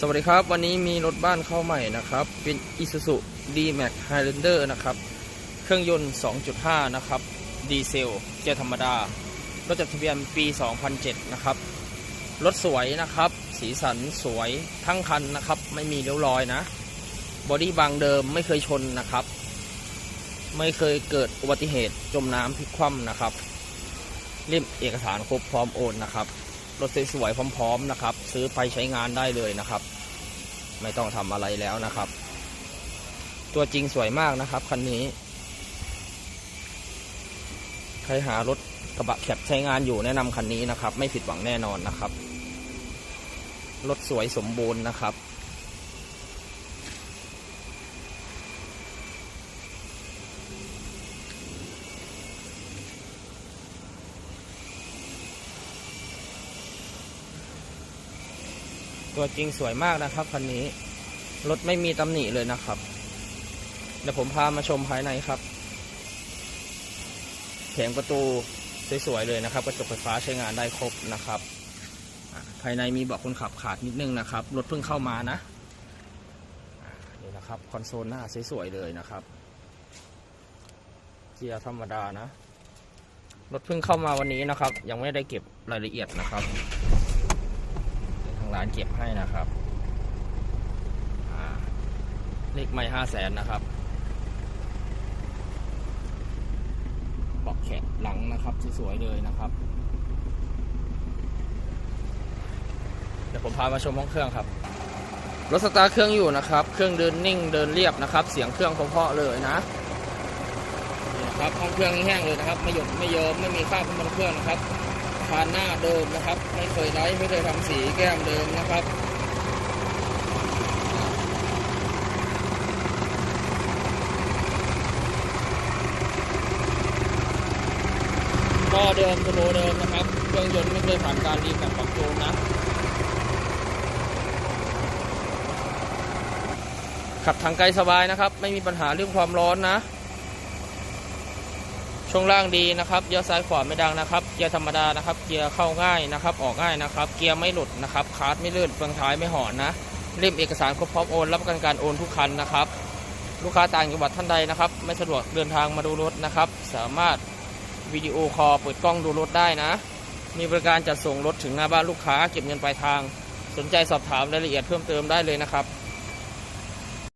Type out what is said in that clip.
สวัสดีครับ วันนี้มีรถบ้านเข้าใหม่นะครับ เป็น Isuzu D-Max Highlander นะครับ เครื่องยนต์ 2.5 นะครับ ดีเซล เกียร์ธรรมดา รถจดทะเบียนปี 2007 นะครับ รถสวยนะครับ สีสันสวยทั้งคันนะครับ ไม่มีเลี้ยวรอยนะ บอดี้บางเดิมไม่เคยชนนะครับ ไม่เคยเกิดอุบัติเหตุจมน้ำพลิกคว่ำนะครับ เล่มเอกสารครบพร้อมโอนนะครับ รถสวยๆพร้อม ๆนะครับ ซื้อไปใช้งานได้เลยนะครับ ไม่ต้องทำอะไรแล้วนะครับ ตัวจริงสวยมากนะครับคันนี้ ใครหารถกระบะแคบใช้งานอยู่แนะนำคันนี้นะครับ ไม่ผิดหวังแน่นอนนะครับ รถสวยสมบูรณ์นะครับ ตัวจริงสวยมากนะครับคันนี้ รถไม่มีตำหนิเลยนะครับ เดี๋ยวผมพามาชมภายในครับแผงประตูสวยๆเลยนะครับ กระจกไฟฟ้าใช้งานได้ครบนะครับภายในมีเบาะคนขับขาดนิดนึงนะครับ รถเพิ่งเข้ามานะนี่นะครับคอนโซลหน้าสวยๆเลยนะครับเกียร์ธรรมดานะ รถเพิ่งเข้ามาวันนี้นะครับ ยังไม่ได้เก็บรายละเอียดนะครับางร้านเก็บให้นะครับเลขไม่ห้าแสนนะครับบอกแขนหลังนะครับสวยๆเลยนะครับเดี๋ยวผมพามาชมห้องเครื่องครับ รถสตาร์เครื่องอยู่นะครับ เครื่องเดินนิ่งเดินเรียบนะครับ เสียงเครื่องเพาะๆเลยนะนะครับห้องเครื่องแห้งเลยนะครับ ไม่หยดไม่เยิ้มไม่มีคราบน้ำมันเครื่องนะครับ คานหน้าเดิมนะครับ ไม่เคยไล่ไม่เคยทำสีแก้มเดิมนะครับก็เดิมสโลเดิมนะครับ เครื่องยนต์ไม่เคยผ่านการรีแบบปรับปรุงนะขับทางไกลสบายนะครับ ไม่มีปัญหาเรื่องความร้อนนะ ช่วงล่างดีนะครับเลี้ยวซ้ายขวาไม่ดังนะครับ เกียร์ธรรมดานะครับ เกียร์เข้าง่ายนะครับ ออกง่ายนะครับ เกียร์ไม่หลุดนะครับคาร์ดไม่ลื่นเฟืองท้ายไม่หอนนะเล่มเอกสารครบพร้อมโอนรับประกันการโอนทุกคันนะครับ ลูกค้าต่างจังหวัดท่านใดนะครับ ไม่สะดวกเดินทางมาดูรถนะครับ สามารถวิดีโอคอลเปิดกล้องดูรถได้นะ มีบริการจัดส่งรถถึงหน้าบ้านลูกค้าเก็บเงินปลายทาง สนใจสอบถามรายละเอียดเพิ่มเติมได้เลยนะครับ